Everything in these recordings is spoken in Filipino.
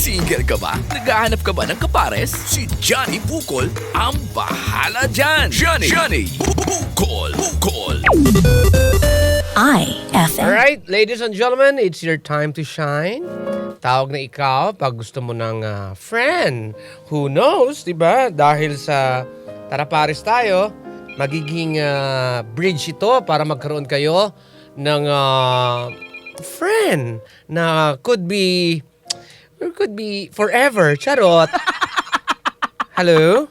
Single ka ba? Naghahanap ka ba ng kapares? Si Johnny Bukol ang bahala dyan! Johnny! Johnny! Bukol! Bukol! IFM. Alright, ladies and gentlemen, it's your time to shine. Tawag na ikaw pag gusto mo ng ah, friend. Who knows, di ba? Dahil sa Tara Paris tayo, magiging ah, bridge ito para magkaroon kayo ng ah, friend na could be or could be forever. Charot. Hello?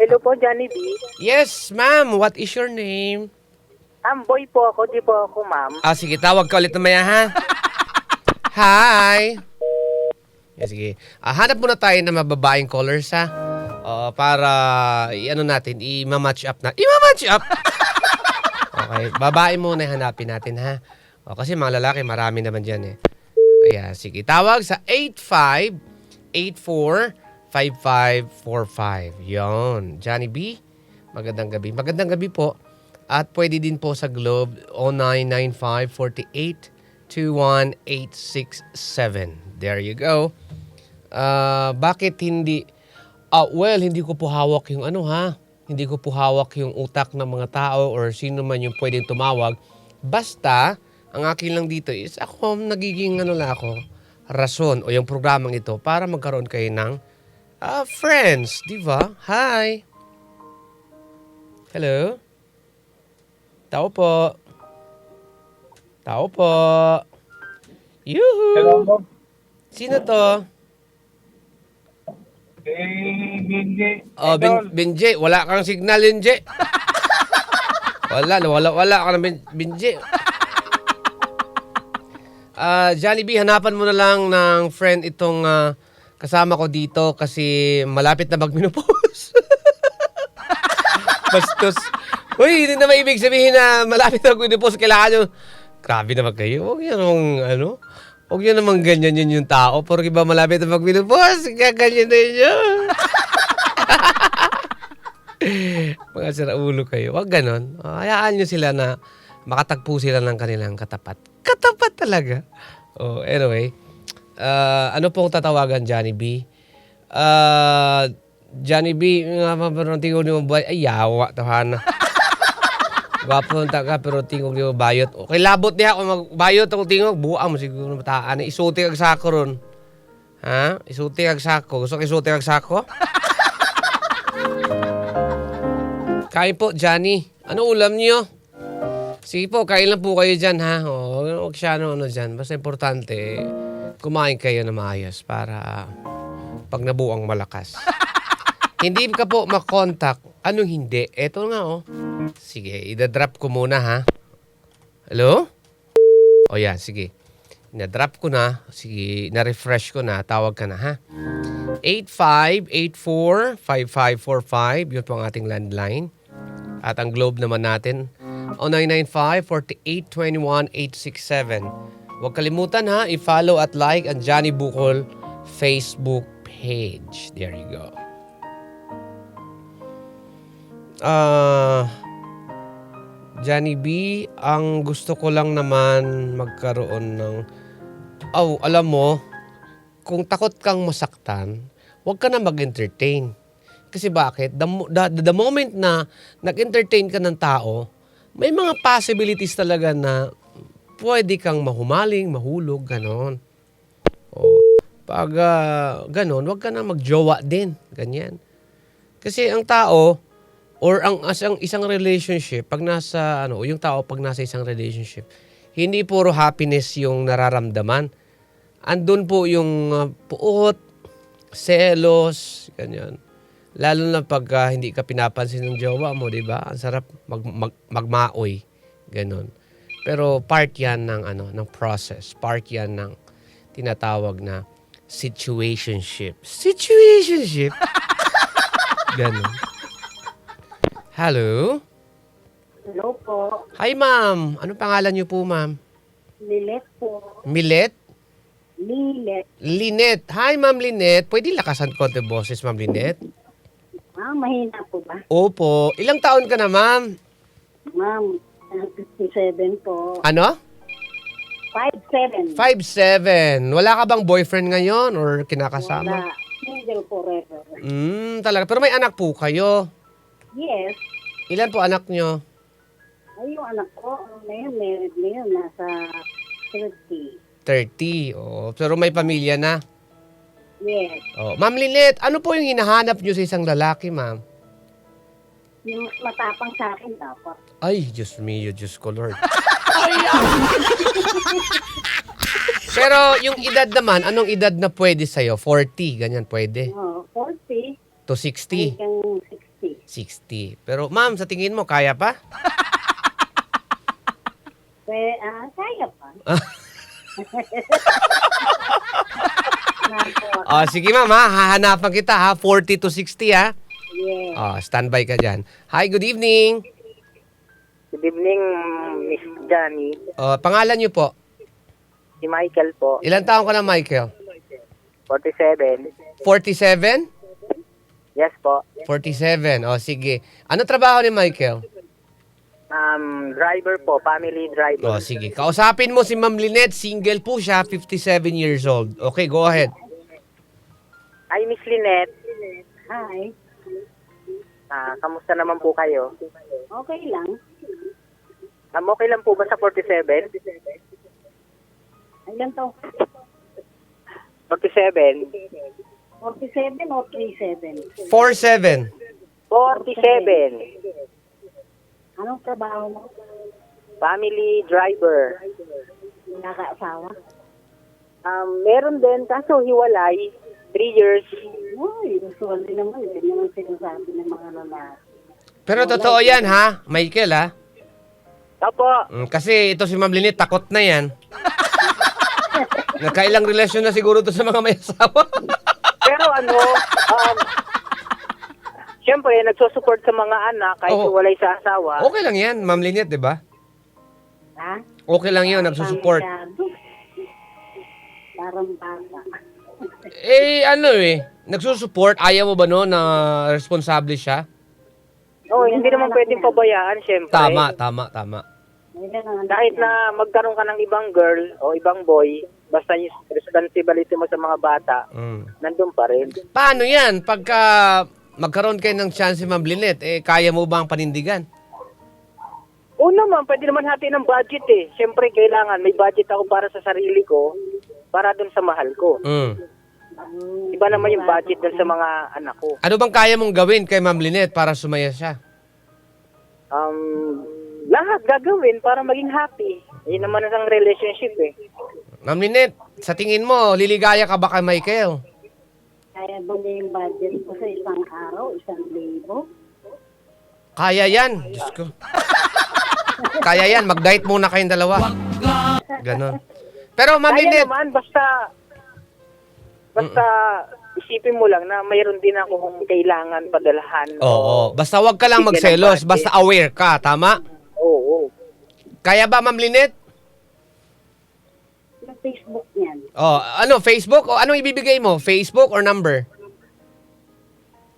Hello po, Johnny B. Yes, ma'am. What is your name? Amboy po ako, di po ako, ma'am. Ah, sige, tawag ka ulit mamaya, ha? Hi! Yeah, sige. Ah, hanap muna tayo ng mababaeng callers, ha? Ah, para, i-ano natin, i-match up na. I-match up! okay, babae muna yung hanapin natin, ha? O, kasi mga lalaki, marami naman dyan, eh. Ayan, sige. Tawag sa 8584-5545. Yon. Johnny B, magandang gabi. Magandang gabi po. At pwede din po sa Globe 0995-48-21867. There you go. Ah, bakit hindi... Ah, well, hindi ko po hawak yung ano ha. Hindi ko po hawak yung utak ng mga tao or sino man yung pwedeng tumawag. Basta, ang akin lang dito is ako nagiging ano lang ako, rason o yung programang ito para magkaroon kayo ng ah, friends, di ba? Hi! Hello? Tao po. Tao po. Yuhu! Hello po. Sino to? Eh. Oh, bin, Binje, wala kang signal, Binje. wala, wala, wala ka na, Binje. Ah, Jollibee, hanapan mo na lang ng friend itong ah, kasama ko dito kasi malapit na magminupos. Bastos. Uy, hindi naman ibig sabihin na malapit na magminupos. Kailangan nyo, grabe naman kayo. Huwag yan namang, ano, huwag yan namang ganyan yun yung tao. Porque ba malapit na magminupos, gaganyan na yun. Mga saraulo kayo. Huwag ganon. Hayaan nyo sila na makatagpo sila ng kanilang katapat. Katapat talaga. Oh, anyway. Ah, ano pong tatawagan, Johnny B? Ah, Johnny B, nga maparang tingog ni mo buhay. Ay, yawa, tahan. Gwapo ta ka, pero tingog ni mo bayot. Okay, labot niya ako magbayot ako tingog. Buwa mo siguro mataan. Isuti kag sako ron. Ha? Isuti kag sako. Gusto ko isuti kag sako? Kain po, Johnny. Ano ulam niyo? Sige po, kain lang po kayo dyan, ha? O, huwag siya ano, ano dyan. Basta importante, kumain kayo na maayos para pag nabuang malakas. hindi ka po makontak. Anong hindi? Eto nga, oh. Sige, idadrop ko muna, ha? Hello? O yan, sige. Na-drop ko na. Sige, na-refresh ko na. Tawag ka na, ha? 8584-5545. Yun po ang ating landline. At ang globe naman natin, o 995-4821-867. Huwag kalimutan ha, i-follow at like ang Johnny Bukol Facebook page. There you go. Ah... Johnny B, ang gusto ko lang naman magkaroon ng... Oh, alam mo, kung takot kang masaktan, huwag ka na mag-entertain. Kasi bakit? The, the, the moment na nag-entertain ka ng tao, may mga possibilities talaga na pwede kang mahumaling, mahulog, ganon. O, pag ah, ganon, huwag ka na magjowa din. Ganyan. Kasi ang tao, or ang as ang isang relationship, pag nasa, ano, yung tao pag nasa isang relationship, hindi puro happiness yung nararamdaman. Andun po yung uh, puot, selos, ganyan. Lalo na pag ah, hindi ka pinapansin ng jowa mo, di ba? Ang sarap mag, mag, magmaoy. Ganon. Pero part yan ng, ano, ng process. Part yan ng tinatawag na situationship. Situationship? Ganon. Hello? Hello po. Hi, ma'am. Ano pangalan niyo po, ma'am? Lilet po. Milet? Lilet. Linet. Hi, ma'am Linet. Pwede lakasan ko ang boses, ma'am Linet? Ah, mahina po ba? Opo. Ilang taon ka na, ma'am? Ma'am, ah, 57 po. Ano? 5'7". 5'7". Wala ka bang boyfriend ngayon or kinakasama? Wala. Single forever. Hmm, talaga. Pero may anak po kayo. Yes. Ilan po anak nyo? Ay, yung anak ko, ngayon, married na yun, nasa 30. 30. Oh, pero may pamilya na. Yes. Oh, Ma'am Lynette, ano po yung hinahanap nyo sa isang lalaki, ma'am? Yung matapang sa akin dapat. Ay, Diyos mio, Diyos ko, Lord. Pero yung edad naman, anong edad na pwede sa'yo? 40, ganyan pwede. Oh, 40 To 60. hanggang 60. 60. Pero ma'am, sa tingin mo, kaya pa? Kaya, ah, kaya pa. Oh, sige ma'am, ha? hahanapan kita ha. 40 to 60 ha. Yes. Oh, standby ka dyan. Hi, good evening. Good evening, Miss Johnny. Oh, pangalan niyo po? Si Michael po, Ilan taong ka na, Michael? 47. 47? Yes po. 47. Oh, sige. Ano trabaho ni Michael? Um, driver po, family driver. Oh, sige. Kausapin mo si Ma'am Lynette. Single po siya, 57 years old. Okay, go ahead. Ay, Miss Lynette, Hi. ah, kamusta naman po kayo? Okay lang. Um, okay lang po ba sa 47? Ilan to? 47? 47 o 37? 47. 47. Anong trabaho mo? Family driver. Nakaasawa? Um, meron din, kaso hiwalay. 3 years. Uy, usual din naman. Yan naman sinasabi ng mga lalaki. Pero totoo yan, ha? Michael, ha? Opo, Mm, kasi ito si Ma'am Lynette, takot na yan. Nagkailang relasyon na siguro to sa mga may asawa. pero ano, um, Siyempre, nagsusupport sa mga anak kahit Oo. hiwalay sa asawa. okay lang yan, Ma'am Lynette, di ba? Ha? Okay lang yun, nagsusupport. Pangsyado. Parang bata. Eh, ano eh, nagsusupport. Ayaw mo ba no na responsable siya? Oo, hindi naman pwedeng pabayaan, siyempre. Tama, tama, tama. Kahit na magkaroon ka ng ibang girl o ibang boy, basta yung responsibility mo sa mga bata, Mm. nandun pa rin. Paano yan? Pagka magkaroon kayo ng chance, Ma'am Lynette, eh, kaya mo ba ang panindigan? Oo naman, pwede naman hati ng budget eh. Siyempre, kailangan may budget ako para sa sarili ko, para dun sa mahal ko. Mm. Iba naman yung budget dun sa mga anak ko. Ano bang kaya mong gawin kay Ma'am Lynette para sumaya siya? Um, lahat gagawin para maging happy. Yun naman ang relationship eh. Ma'am Lynette, sa tingin mo, liligaya ka ba kay Michael? Kaya ba niya yung budget ko sa isang araw, isang libo? Kaya yan. Diyos ko. Kaya yan. Mag-diet muna kayong dalawa. Ganon. Pero Ma'am Kaya Lynette, naman, basta, basta isipin mo lang na mayroon din akong kailangan padalahan. Oo. Basta wag ka lang magselos. Basta aware ka. Tama? Oo. Kaya ba, Ma'am Lynette? Yung Facebook niyan. Oh, ano, Facebook? O anong ibibigay mo? Facebook or number?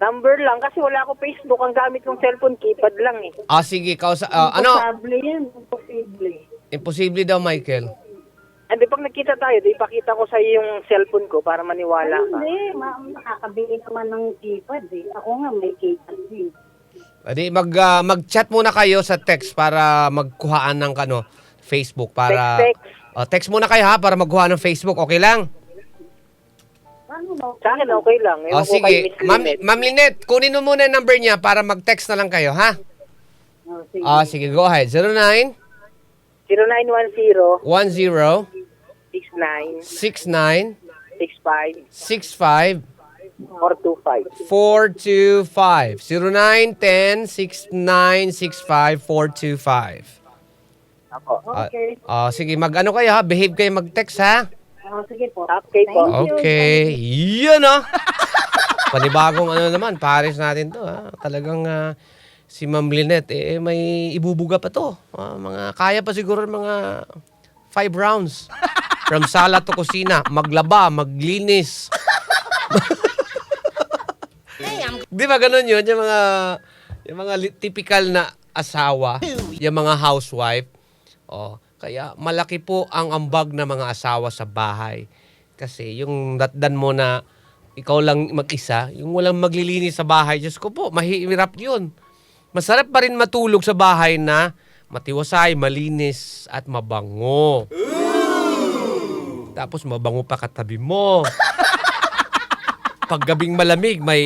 Number lang kasi wala ako Facebook. Ang gamit kong cellphone, keypad lang eh. Ah, sige. Kausa, ah, ano? Imposible yan. Imposible. Imposible daw, Michael. Hindi, pag nagkita tayo, di ipakita ko sa iyo yung cellphone ko para maniwala ka. Hindi, ma- nakakabili naman ng keypad eh. Ako nga may keypad din. Adi, mag, ah, mag-chat muna kayo sa text para magkuhaan ng ano, Facebook. Para, Text, text. Oh, text muna kayo ha para magkuha ng Facebook. Okay lang? Paano mo? Sa akin, okay lang. Ewan Oh, ko kay sige. Miss Ma'am, Lynette. Ma'am Lynette, kunin mo muna yung number niya para mag-text na lang kayo, ha? Oh, sige. Ah, sige, go ahead. 09 0910 10 69 69 65 65 425. 425. 0910 69 65 425. Ako. Okay. Ah, sige, mag-ano kayo ha? Behave kayo mag-text ha? Oh, sige po. Okay po. Okay. Yan ah. Panibagong ano naman, Paris natin to ha. Talagang ah, si Ma'am Lynette, eh, may ibubuga pa to. Ah, mga, kaya pa siguro mga five rounds. From sala to kusina, maglaba, maglinis. Di ba ganun yun? Yung mga, yung mga typical na asawa, yung mga housewife. Oh, Kaya malaki po ang ambag ng mga asawa sa bahay. Kasi yung datdan mo na ikaw lang mag-isa, yung walang maglilinis sa bahay, Diyos ko po, mahirap yun. Masarap pa rin matulog sa bahay na matiwasay, malinis, at mabango. Tapos mabango pa katabi mo. Pag gabing malamig, may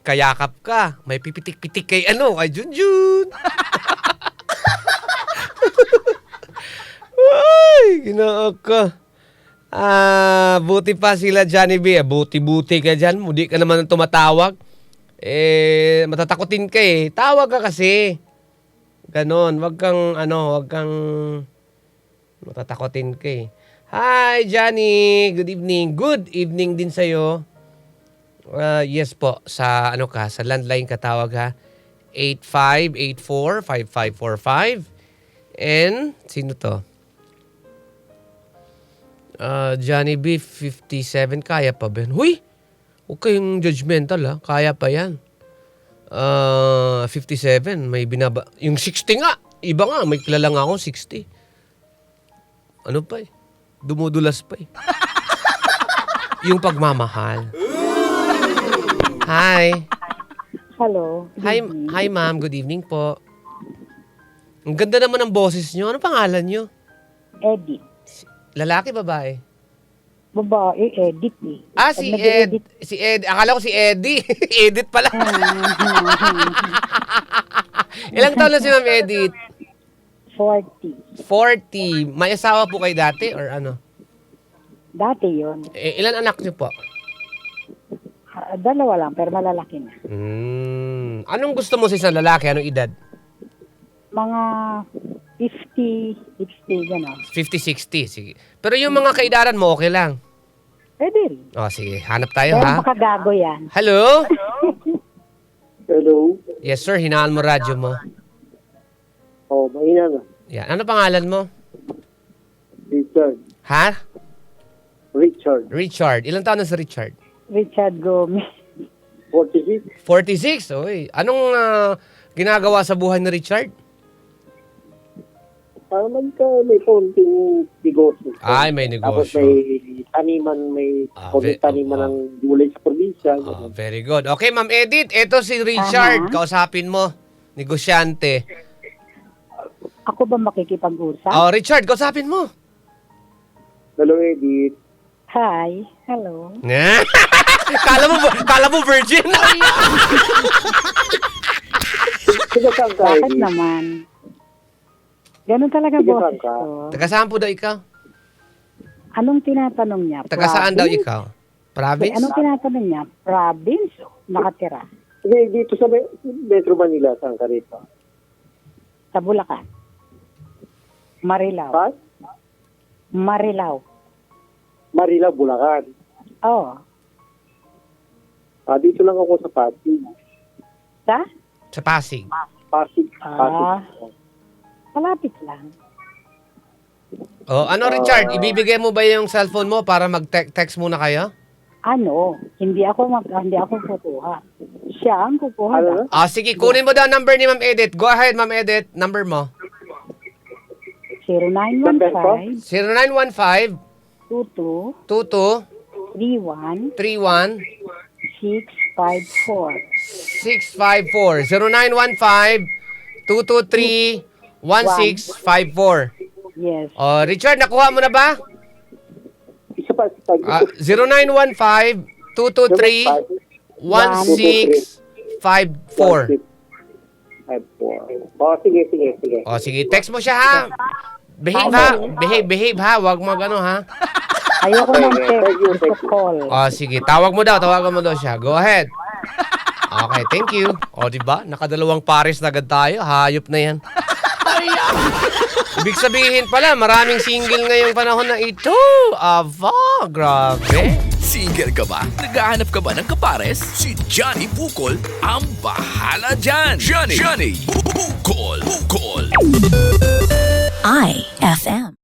kayakap ka. May pipitik-pitik kay ano, kay Junjun. Ay, ginaak ka. Ah, buti pa sila Johnny B. Ah, Buti-buti ka dyan. Hindi ka naman tumatawag. Eh, matatakotin ka eh. Tawag ka kasi. Ganon. Wag kang, ano, wag kang matatakotin ka eh. Hi, Johnny. Good evening. Good evening din sa'yo. Uh, yes po, sa ano ka, sa landline ka tawag ha. 8584-5545. And, sino to? Uh, Johnny B, 57. Kaya pa ba? yun? Huy! Huwag kayong judgmental ha. Kaya pa yan. Uh, 57. May binaba... Yung 60 nga. Iba nga. May kilala nga akong 60. Ano pa eh? Dumudulas pa eh. yung pagmamahal. Hi. Hello. Hi, hi ma'am. Good evening po. Ang ganda naman ng boses nyo. Ano pangalan nyo? Edit. Lalaki, babae? Babae, edit eh. Ah, si nag-edit, Ed. Si Ed. Akala ko si Eddie. Edit pala. Ilang taon na si Ma'am Edith? 40. 40. May asawa po kayo dati or ano? Dati yon Eh, ilan anak niyo po? Ah, Dalawa lang, pero malalaki na. Hmm. Anong gusto mo sa isang lalaki? Anong edad? Mga 50, 60, gano'n. 50, 60. Sige. Pero yung mga kaidaran mo, okay lang. Pwede rin. O, sige. Hanap tayo, Pero ha? makagago yan. Hello? Hello? Yes, sir. Hinaan mo radyo mo. Oh, mahina na. Yan. Ano pangalan mo? Richard. Ha? Richard. Richard. Ilang taon na si Richard? Richard Gomez. 46. 46. Oy. Anong ah, ginagawa sa buhay ni Richard? Parang magka may konting negosyo. Ay, may Tapos negosyo. may taniman, may Ah, konting ve- taniman ah. ng gulay sa probinsya. Oh, very good. Okay, Ma'am Edith. Ito si Richard. Kausapin mo. Negosyante. Ako ba makikipag-usap? Oh, Richard, kausapin mo. Hello, Edith. Hi. Hello. kala mo kala mo virgin. Sige, saan ka, Bakit Edith? naman? Ganun talaga Sige, boses Franca. ko. Taga saan po daw ikaw? Anong tinatanong niya? Taga saan daw Province? ikaw? Province? Anong tinatanong niya? Province? Nakatira? Sige, dito sa Me- Metro Manila, saan ka rito? Sa Bulacan? Marilao? Ha? Marilao? Marila, Bulacan. Oo. Ah, dito lang ako sa Pasig. Sa? Sa Pasig. Pasig. Ah. Pasig. Malapit lang. Oh, ano Richard, ibibigay mo ba yung cellphone mo para mag-text muna kayo? Ano? Hindi ako mag, hindi ako kukuha. Siya ang kukuha. Ano na? Ah, sige, kunin mo daw ang number ni Ma'am Edith. Go ahead, Ma'am Edith. Number mo. 0915 0915 22 22 31 31 654. 654 0915 223 1654 Yes. Oh, Richard, nakuha mo na ba? Isa pa. Isa pa. Ah, 0915 223 1654 Five, four. Oh, sige, sige, sige. Oh, sige, text mo siya ha. Behave ha. Behave, behave ha. Huwag mag ano ha. Ayoko ng Okay, text. Gusto call. Oh, sige. Tawag mo daw. Tawagan mo daw siya. Go ahead. Okay, thank you. O, di ba? Nakadalawang pares na agad tayo. Hayop na yan. Ibig sabihin pala, maraming single ngayong panahon na ito. Aba, grabe. Single ka ba? Naghahanap ka ba ng kapares? Si Johnny Bukol ang bahala dyan. Johnny, Johnny Bukol, Bukol. IFM.